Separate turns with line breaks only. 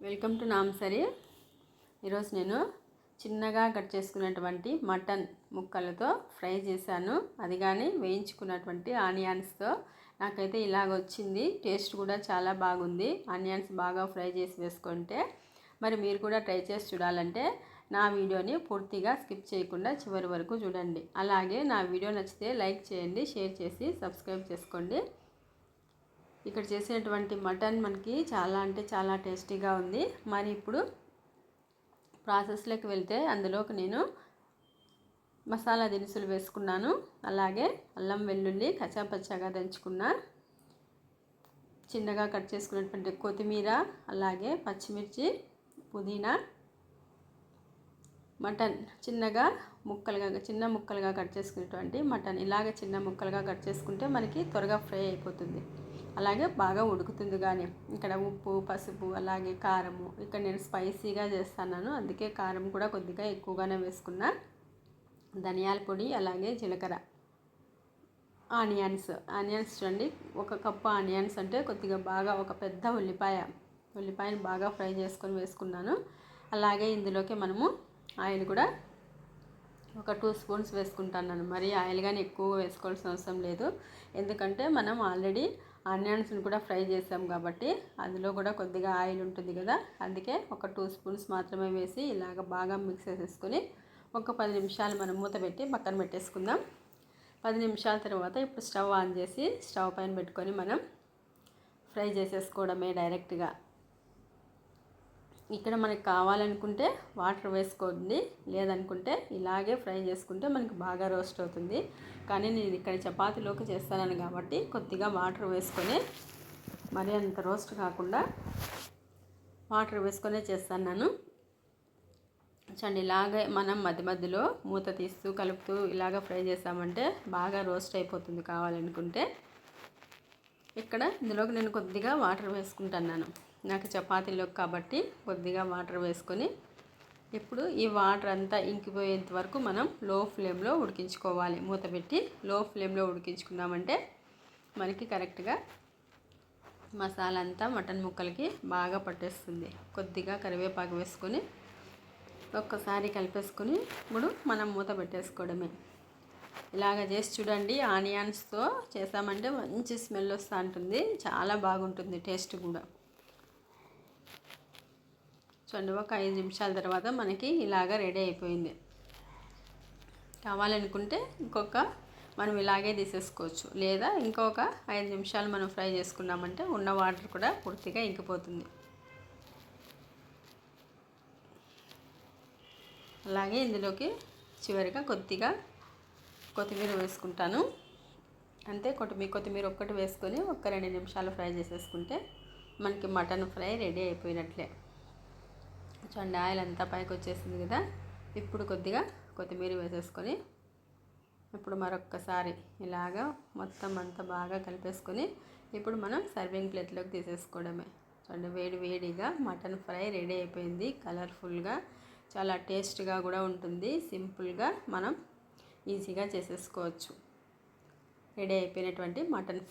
Welcome to నామ్సరి ఈరోజు నేను చిన్నగా కట్ చేసుకున్నటువంటి మటన్ ముక్కలతో ఫ్రై చేశాను. అది కానీ వేయించుకున్నటువంటి ఆనియన్స్తో. నాకైతే ఇలాగ వచ్చింది. టేస్ట్ కూడా చాలా బాగుంది. ఆనియన్స్ బాగా ఫ్రై చేసి వేసుకుంటే. మరి మీరు కూడా ట్రై చేసి చూడాలంటే నా వీడియోని పూర్తిగా స్కిప్ చేయకుండా చివరి వరకు చూడండి. అలాగే నా వీడియో నచ్చితే లైక్ చేయండి షేర్ చేసి సబ్స్క్రైబ్ చేసుకోండి. ఇక్కడ చేసినటువంటి మటన్ మనకి చాలా అంటే చాలా టేస్టీగా ఉంది. మరి ఇప్పుడు ప్రాసెస్లోకి వెళ్తే అందులోకి నేను మసాలా దినుసులు వేసుకున్నాను. అలాగే అల్లం వెల్లుల్లి కచ్చాపచ్చాగా దంచుకున్న చిన్నగా కట్ చేసుకున్నటువంటి కొత్తిమీర అలాగే పచ్చిమిర్చి పుదీనా మటన్ చిన్నగా ముక్కలుగా చిన్న ముక్కలుగా కట్ చేసుకునేటువంటి మటన్. ఇలాగ చిన్న ముక్కలుగా కట్ చేసుకుంటే మనకి త్వరగా ఫ్రై అయిపోతుంది. అలాగే బాగా ఉడుకుతుంది కానీ ఇక్కడ ఉప్పు పసుపు అలాగే కారము. ఇక్కడ నేను స్పైసీగా చేస్తున్నాను. అందుకే కారం కూడా కొద్దిగా ఎక్కువగానే వేసుకున్నా. ధనియాల పొడి అలాగే జీలకర్ర. ఆనియన్స్. ఆనియన్స్ చూడండి. ఒక కప్పు ఆనియన్స్ అంటే కొద్దిగా బాగా ఒక పెద్ద ఉల్లిపాయ. ఉల్లిపాయను బాగా ఫ్రై చేసుకొని వేసుకున్నాను. అలాగే ఇందులోకి మనము ఆయిల్ కూడా ఒక టూ స్పూన్స్ వేసుకుంటాను. మరి ఆయిల్ కానీ ఎక్కువ వేసుకోవాల్సిన అవసరం లేదు. ఎందుకంటే మనం ఆల్రెడీ ఆనియన్స్ని కూడా ఫ్రై చేసాం కాబట్టి అందులో కూడా కొద్దిగా ఆయిల్ ఉంటుంది కదా అందుకే ఒక టూ స్పూన్స్ మాత్రమే వేసి ఇలాగ బాగా మిక్స్ చేసేసుకొని ఒక పది నిమిషాలు మనం మూత పెట్టి పక్కన పెట్టేసుకుందాం. పది నిమిషాల తర్వాత ఇప్పుడు స్టవ్ ఆన్ చేసి స్టవ్ పైన పెట్టుకొని మనం ఫ్రై చేసేసుకోవడమే డైరెక్ట్గా. ఇక్కడ మనకి కావాలనుకుంటే వాటర్ వేసుకోండి. లేదనుకుంటే ఇలాగే ఫ్రై చేసుకుంటే మనకి బాగా రోస్ట్ అవుతుంది. కానీ నేను ఇక్కడ చపాతీలోకి చేస్తాను కాబట్టి కొద్దిగా వాటర్ వేసుకొని మరి అంత రోస్ట్ కాకుండా వాటర్ వేసుకొనే చేస్తాను నేను చూడండి ఇలాగే మనం మధ్య మధ్యలో మూత తీస్తూ కలుపుతూ ఇలాగ ఫ్రై చేసామంటే బాగా రోస్ట్ అయిపోతుంది కావాలనుకుంటే. ఇక్కడ ఇందులోకి నేను కొద్దిగా వాటర్ వేసుకుంటున్నాను. నాకు చపాతీలోకి కాబట్టి కొద్దిగా వాటర్ వేసుకొని ఇప్పుడు ఈ వాటర్ అంతా ఇంకిపోయేంత వరకు మనం లో ఫ్లేమ్లో ఉడికించుకోవాలి. మూత పెట్టి లో ఫ్లేమ్లో ఉడికించుకున్నామంటే మనకి కరెక్ట్గా మసాలా అంతా మటన్ ముక్కలకి బాగా పట్టేస్తుంది. కొద్దిగా కరివేపాకు వేసుకొని ఒక్కసారి కలిపేసుకొని ఇప్పుడు మనం మూత పెట్టేసుకోవడమే. ఇలాగ చేసి చూడండి ఆనియన్స్తో చేసామంటే మంచి స్మెల్ వస్తూ ఉంటుంది చాలా బాగుంటుంది టేస్ట్ కూడా. చూడండి ఒక ఐదు నిమిషాల తర్వాత మనకి ఇలాగ రెడీ అయిపోయింది. కావాలనుకుంటే ఇంకొక మనం ఇలాగే తీసేసుకోవచ్చు. లేదా ఇంకొక ఐదు నిమిషాలు మనం ఫ్రై చేసుకున్నామంటే ఉన్న వాటర్ కూడా పూర్తిగా ఇంకిపోతుంది. అలాగే ఇందులోకి చివరిగా కొద్దిగా కొత్తిమీర వేసుకుంటాను. అంతే కొత్తిమీర కొత్తిమీర ఒక్కటి వేసుకొని ఒక రెండు నిమిషాలు ఫ్రై చేసేసుకుంటే మనకి మటన్ ఫ్రై రెడీ అయిపోయినట్లే. చూడండి ఆయిల్ అంతా పైకి వచ్చేసింది కదా ఇప్పుడు కొద్దిగా కొత్తిమీర వేసేసుకొని ఇప్పుడు మరొక్కసారి ఇలాగా మొత్తం అంతా బాగా కలిపేసుకొని ఇప్పుడు మనం సర్వింగ్ ప్లేట్లోకి తీసేసుకోవడమే. చూడండి వేడి వేడిగా మటన్ ఫ్రై రెడీ అయిపోయింది. కలర్ఫుల్గా చాలా టేస్ట్గా కూడా ఉంటుంది. సింపుల్గా మనం ఈజీగా చేసేసుకోవచ్చు. రెడీ అయిపోయినటువంటి మటన్